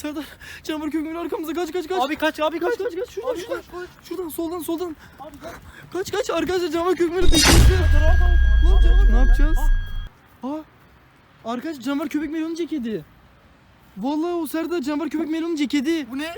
Serdar canavar Melo arkamızda kaç kaç kaç. Abi kaç abi kaç. kaç kaç kaç şuradan Abi şuradan. kaç kaç. Şuradan soldan soldan. Abi kaç. Kaç kaç arkadaşlar canavar Melo peşimizde. Lan canavar ne yapacağız? Aa. Arkadaşlar canavar köpek Melo'nun ceketi. Vallahi o Serdar canavar köpek Melo'nun ceketi. Bu ne?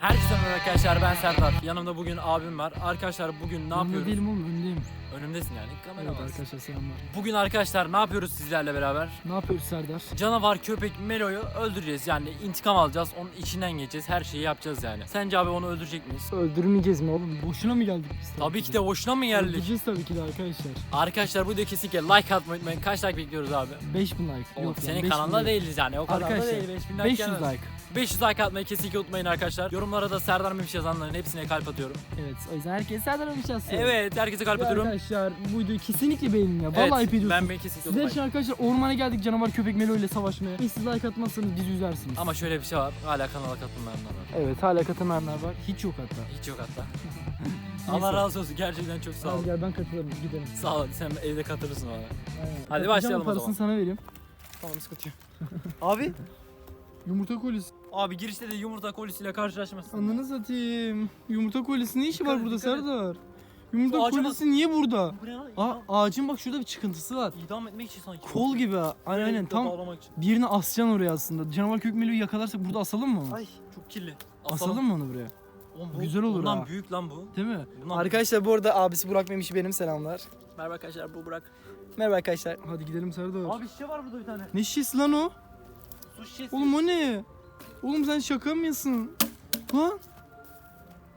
Herkese merhaba arkadaşlar ben Serdar. Yanımda bugün abim var. Arkadaşlar bugün ne Önümde yapıyoruz? değilim oğlum önündeyim. Önümdesin yani. Kamera Evet var. arkadaşlar selamlar. Bugün arkadaşlar ne yapıyoruz sizlerle beraber? Ne yapıyoruz Serdar? Canavar köpek Melo'yu öldüreceğiz. Yani intikam alacağız. Onun içinden geçeceğiz. Her şeyi yapacağız yani. Sence abi onu öldürecek miyiz? Öldürmeyeceğiz mi oğlum? Boşuna mı geldik biz? Tabii ki de hoşuna mı geldik? Öldüreceğiz tabii ki de arkadaşlar. Arkadaşlar bu videoya kesinlikle like atmayı unutmayın. Kaç like bekliyoruz abi? 5000 like. Oğlum, Yok senin yani 5000 kanalda değiliz yani. O kadar da Arkadaşlar, değil. 5000 like 500 gelmez. like. 500 like atmayı kesinlikle unutmayın arkadaşlar. Yorumlara da Serdar Memiş yazanların hepsine kalp atıyorum. Evet o yüzden herkes Serdar Ömüş yazsın. Evet herkese kalp atıyorum. Arkadaşlar bu videoyu kesinlikle beğenin ya. Vallahi Evet, ben beni kesinlikle Sizler için arkadaşlar ormana geldik canavar köpek Melo ile savaşmaya. Hiç siz like atmazsanız bizi üzersiniz. Ama şöyle bir şey var. Hala kanala katılmayanlar var. Evet hala katılmayanlar var. Hiç yok hatta. Hiç yok hatta. Allah razı olsun. Gerçekten çok sağ ol. Hadi gel ben katılırım gidelim. Sağ ol. Sen evde katılırsın bana. Aynen. Hadi başlayalım o parasını zaman. sana vereyim. Tamam sıkıntı yok. Abi. Yumurta kolisi. Abi girişte de yumurta kolisiyle karşılaşmasın. Ananı satayım. Yumurta kolisi ne işi Dikkat var et, burada dikkat et. Serdar? Yumurta ağaca kolisi niye burada? Bu ne lan? Aa, İdam, ağacın bak şurada bir çıkıntısı var. idam etmek için sanki. Kol gibi ha. Aynen aynen tam bağlamak için. birini asacaksın oraya aslında. Canavar kök Melo'yu yakalarsak burada asalım mı? onu? Ay çok kirli. Asalım mı onu buraya? Oğlum, bu- Güzel olur Bundan ha. büyük lan bu. Değil mi? Bundan Arkadaşlar bu arada abisi Burak Memiş'i benim selamlar. Merhaba arkadaşlar bu Burak. Merhaba arkadaşlar. Hadi gidelim Serdar. Abi şişe var burada bir tane. Ne şişesi lan o? Su şişesi. Oğlum o ne? Oğlum sen şaka mısın? Lan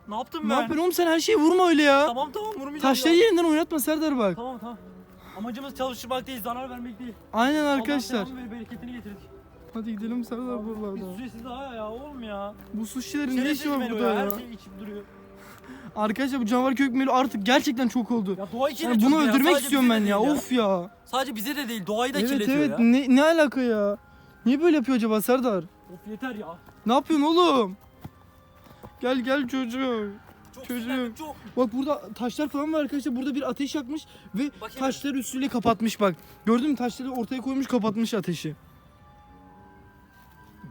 ne yaptın ne ben? yapıyorsun oğlum sen her şeyi vurma öyle ya. Tamam tamam vurmayacağım. Taşları ya. yerinden oynatma Serdar bak. Tamam tamam. Amacımız çalıştırmak değil, zarar vermek değil. Aynen Allah arkadaşlar. devamı ve bereketini getirdik. Hadi gidelim Serdar Bir buralarda. süresiz daha ya oğlum ya. Bu sushi'lerin ne Şerefsiz işi var burada ya? Her şey içip duruyor. Arkadaşlar bu canavar kök Melo artık gerçekten çok oldu. Ya doğa için Yani bunu öldürmek istiyorum ben ya. Of ya. Sadece bize de değil, doğayı da Evet kirletiyor evet ya. ne, ne alaka ya? Niye böyle yapıyor acaba Serdar? Of yeter ya. Ne yapıyorsun oğlum? Gel gel çocuğum. Çok Çocuğum. sinirlendim, çok. Bak burada taşlar falan var arkadaşlar. Burada bir ateş yakmış ve Bak hele. taşları üstüyle kapatmış bak. Gördün mü taşları ortaya koymuş kapatmış ateşi.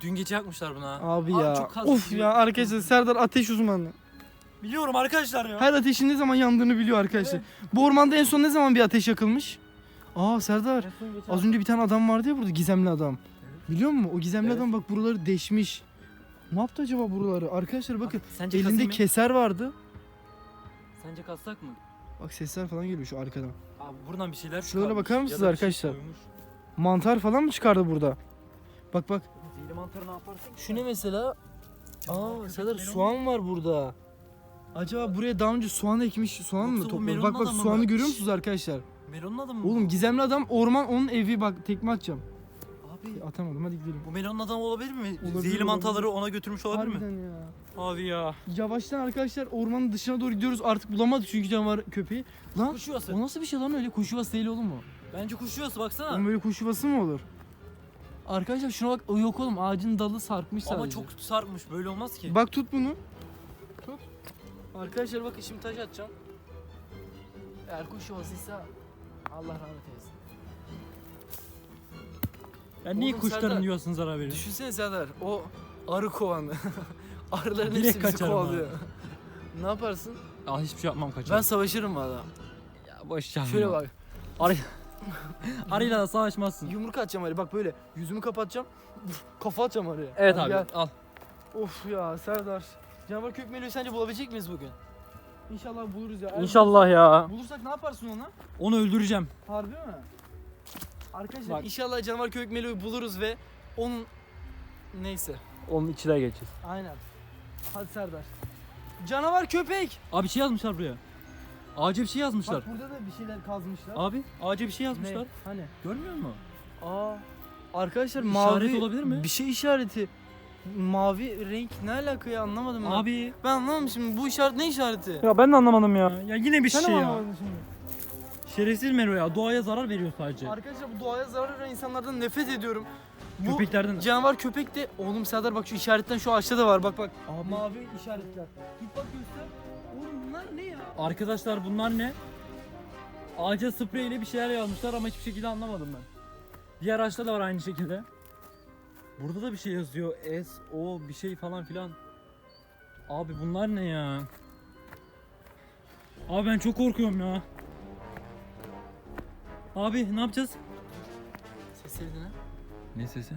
Dün gece yakmışlar buna. Abi, Abi ya. çok of ya arkadaşlar Serdar ateş uzmanı. Biliyorum arkadaşlar ya. Her ateşin ne zaman yandığını biliyor arkadaşlar. Bu ormanda en son ne zaman bir ateş yakılmış? Aa Serdar az önce bir tane adam vardı ya burada gizemli adam. Biliyor musun? O gizemli Evet. adam bak buraları deşmiş. Ne yaptı acaba buraları? Arkadaşlar bakın Sence elinde mı? keser vardı. Sence kassak mı? Bak sesler falan geliyor şu arkadan. Abi buradan bir şeyler Şuralara çıkarmış. bakar Ya mısınız bir şey arkadaşlar? koymuş. Mantar falan mı çıkardı burada? Bak bak. Zehirli mantarı ne yaparsın? Şu ne mesela? Aa Serdar soğan var burada. Acaba buraya daha önce soğan ekmiş soğan mı Yoksa bu melonun Bak bak adamı soğanı mı? görüyor Şşş. musunuz arkadaşlar? Melonun adı mı? bu? Oğlum gizemli adam orman onun evi bak tekme atacağım. Abi Atamadım hadi gidelim. bu melonun adamı olabilir mi? Olabilir, Zehirli olabilir. mantarları ona götürmüş olabilir mi? Harbiden ya. Abi ya. Yavaştan arkadaşlar ormanın dışına doğru gidiyoruz. Artık bulamadık çünkü canavar köpeği. Lan Kuş yuvası. o nasıl bir şey lan öyle? Kuş yuvası değil oğlum o. Bence kuş yuvası baksana. Oğlum böyle kuş yuvası mı olur? Arkadaşlar şuna bak. O yok oğlum ağacın dalı sarkmış sadece. Ama çok sarkmış böyle olmaz ki. Bak tut bunu. Tut. Arkadaşlar bak şimdi taş atacağım. Eğer kuş yuvasıysa Allah rahmet eylesin. Ya niye kuşların yuvasına zarar veriyorsun? Düşünsene Serdar o arı kovanı. Arıların Direkt hepsi bizi kaçarım kovalıyor. ne yaparsın? Aa hiçbir şey yapmam kaçar. Ben savaşırım valla. ya boş ver. Şöyle bak. Arıyla da savaşmazsın. Yumruk atacağım araya bak böyle. Yüzümü kapatacağım. Kafa atacağım araya. Evet Hadi abi gel. al. Of ya Serdar. Canavar kökmeliği sence bulabilecek miyiz bugün? İnşallah buluruz ya. Eğer İnşallah ya. Bulursak ne yaparsın ona? Onu öldüreceğim. Harbi mi? Arkadaşlar Bak. inşallah canavar kökmeliği buluruz ve onun neyse. Onun içine geçeceğiz. Aynen. Hadi Serdar. Canavar köpek. Abi bir şey yazmışlar buraya. Ağaca bir şey yazmışlar. Bak burada da bir şeyler kazmışlar. Abi ağaca bir şey yazmışlar. Ne? Hani? Görmüyor musun? Aa. Arkadaşlar İşaret mavi olabilir mi? Bir şey işareti. Mavi renk ne alaka ya anlamadım ben. Abi. Ben anlamadım şimdi bu işaret ne işareti? Ya ben de anlamadım ya. Ya yine bir Sen şey ya. anlamadın şimdi. Şerefsiz Mero ya. Doğaya zarar veriyor sadece. Arkadaşlar bu doğaya zarar veren insanlardan nefret ediyorum. Bu Köpeklerden. canavar köpek de oğlum Serdar bak şu işaretten şu ağaçta da var bak bak. Mavi işaretler. Git bak göster. Oğlum bunlar ne ya? Arkadaşlar bunlar ne? Ağaca spreyle bir şeyler yazmışlar ama hiçbir şekilde anlamadım ben. Diğer ağaçta da var aynı şekilde. Burada da bir şey yazıyor. S, O bir şey falan filan. Abi bunlar ne ya? Abi ben çok korkuyorum ya. Abi ne yapacağız? Sesleri ne? Ne sesi?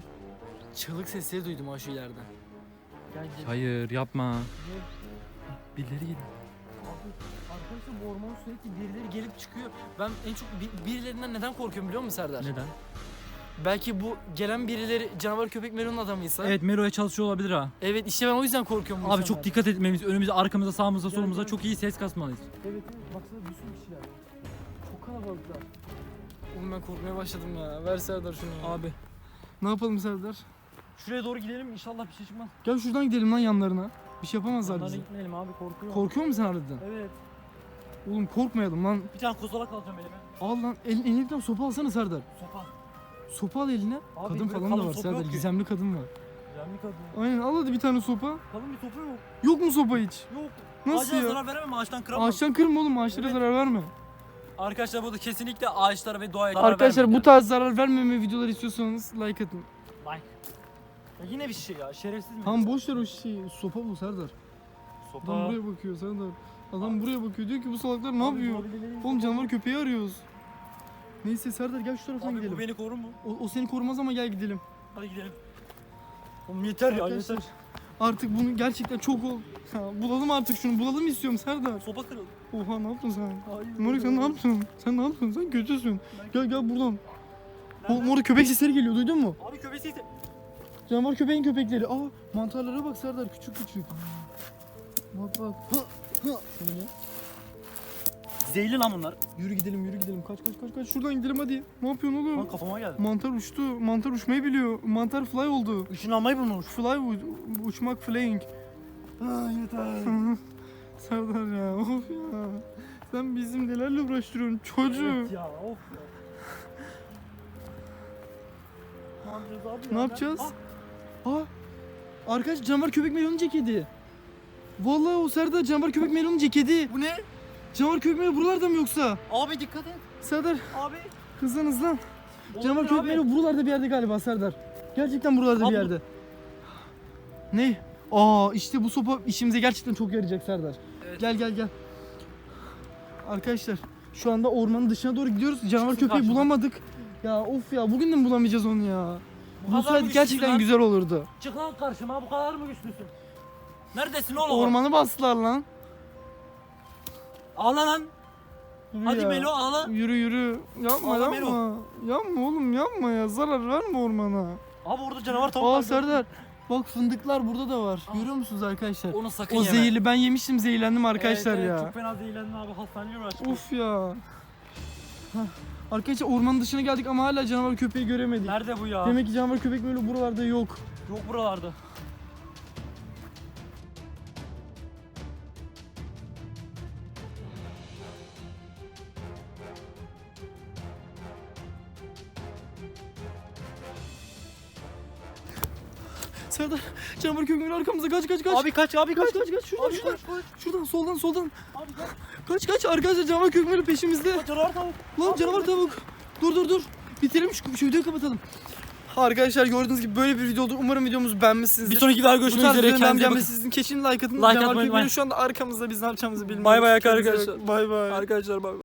Çığlık sesleri duydum o şu ileriden. Gel gel. Hayır yapma. Birileri geliyor. Abi, arkadaşlar bu ormanın sürekli birileri gelip çıkıyor. Ben en çok bir- birilerinden neden korkuyorum biliyor musun Serdar? Neden? Belki bu gelen birileri canavar köpek Melo'nun adamıysa. Evet Mero'ya çalışıyor olabilir ha. Evet işte ben o yüzden korkuyorum. bu Abi insanlardan. çok dikkat etmemiz, önümüze, arkamıza, sağımıza, solumuza çok iyi ses kasmalıyız. Evet evet baksana bir sürü kişiler. Çok kalabalıklar. Oğlum ben korkmaya başladım ya. Ver Serdar şunu ya. Abi Ne yapalım Serdar? şuraya doğru gidelim inşallah bir şey çıkmaz. Gel şuradan gidelim lan yanlarına. Bir şey yapamazlar Onlara bize. gitmeyelim abi korkuyorum. Korkuyor musun harbiden? evet. Oğlum korkmayalım lan. Bir tane kozalak alacağım elime. Al lan el, elinden sopa alsana Serdar. Sopa. Sopa al eline. Abi kadın böyle falan kalın da var sopa Serdar. yok ki. Gizemli kadın var. Güzel bir kadın. Aynen al hadi bir tane sopa. Kalın bir sopa yok. Yok mu sopa hiç? Yok. Nasıl Ağaca ya? zarar veremem ağaçtan kıramam. Ağaçtan kırma oğlum ağaçlara Evet. zarar verme. Arkadaşlar burada kesinlikle ağaçlara ve doğaya zarar Arkadaşlar bu vermeyin tarz zarar vermeme videolar istiyorsanız like atın. Like. Ya yine bir şey ya şerefsiz mi? Tamam boş ver o şeyi. Sopa bu Serdar. Sopa. Adam buraya bakıyor Serdar. Adam buraya bakıyor diyor ki bu salaklar ne Abi, yapıyor? bulabildiğiniz Oğlum canavar köpeği arıyoruz. Neyse Serdar gel şu taraftan Abi gidelim. bu beni korur mu? O, o seni korumaz ama gel gidelim. Hadi gidelim. Oğlum yeter ya Arkadaşlar, yeter. Artık bunu gerçekten çok ol. Ya, bulalım artık şunu. Bulalım istiyorum Serdar. Sopa kırıldı. Oha ne yaptın sen? Moruk sen ne yaptın? Sen ne yaptın? Sen kötüsün. Gel gel buradan. O moruk köpek sesleri geliyor duydun mu? Abi köpesi Canavar köpeğin köpekleri. Aa mantarlara bak Serdar küçük küçük. Bak bak. Hı, hı. Şöyle. Zehirli lan bunlar. Yürü gidelim yürü gidelim. Kaç kaç kaç kaç. Şuradan gidelim hadi. Ne yapıyorsun oğlum? Lan kafama geldi. Mantar uçtu. Mantar uçmayı biliyor. Mantar fly oldu. Işınlanmayı bulmuş. Fly u- uçmak flying. Ha yeter. Serdar ya of ya. Sen bizim nelerle uğraştırıyorsun çocuğu. Evet ya of ya. Ne yapacağız abi Ne ya? yapacağız? Ah, Aa, arkadaş canavar köpek melonu ceketi. Vallahi o Serdar canavar köpek melonu ceketi. Bu ne? Canavar melonu buralarda mı yoksa? Abi dikkat et. Serdar Abi. hızlan hızlan. Canavar Olabilir abi. melonu buralarda bir yerde galiba Serdar. Gerçekten buralarda Abi bir yerde. Ne? Aa işte bu sopa işimize gerçekten çok yarayacak Serdar. Evet. Gel gel gel. Arkadaşlar şu anda ormanın dışına doğru gidiyoruz. Canavar Çıksın köpeği karşıma. bulamadık. Ya of ya bugün de mi bulamayacağız onu ya? Bu Bulsaydık gerçekten lan? güzel olurdu. Çık lan karşıma bu kadar mı güçlüsün? Neredesin oğlum? Ormanı bastılar lan. Ağla lan. Yürü Hadi ya. Melo ağla. Yürü yürü. Yapma Ağla yapma. Melo. Yapma oğlum yapma ya. Zarar verme ormana. Abi orada canavar tavuk Aa var. Serdar. Bak fındıklar burada da var. Görüyor musunuz arkadaşlar? Onu sakın O yeme. zehirli ben yemiştim zehirlendim arkadaşlar Evet, evet, ya. Çok fena zehirlendin abi hastaneye uğraştık. Of ya. Hah. Arkadaşlar ormanın dışına geldik ama hala canavar köpeği göremedik. Nerede bu ya? Demek ki canavar köpek böyle buralarda yok. Yok buralarda. Serdar canavar böyle arkamızda kaç kaç kaç. Abi kaç abi kaç. kaç kaç kaç şuradan Abi şuradan. kaç kaç. Şuradan soldan soldan. Abi kaç. Kaç kaç arkadaşlar canavar böyle peşimizde. Canavar tavuk. Lan Abi, canavar tavuk. Dur dur dur. Bitirelim şu, şu videoyu kapatalım. Arkadaşlar gördüğünüz gibi böyle bir video oldu. Umarım videomuzu beğenmişsinizdir. Bir sonraki videoda görüşmek üzere. Kendinize bakın. sizin kesin like atın. Like atmayı unutmayın. şu anda arkamızda biz ne yapacağımızı bilmiyoruz. Bay bay arkadaşlar. Bay bay. Arkadaşlar bak.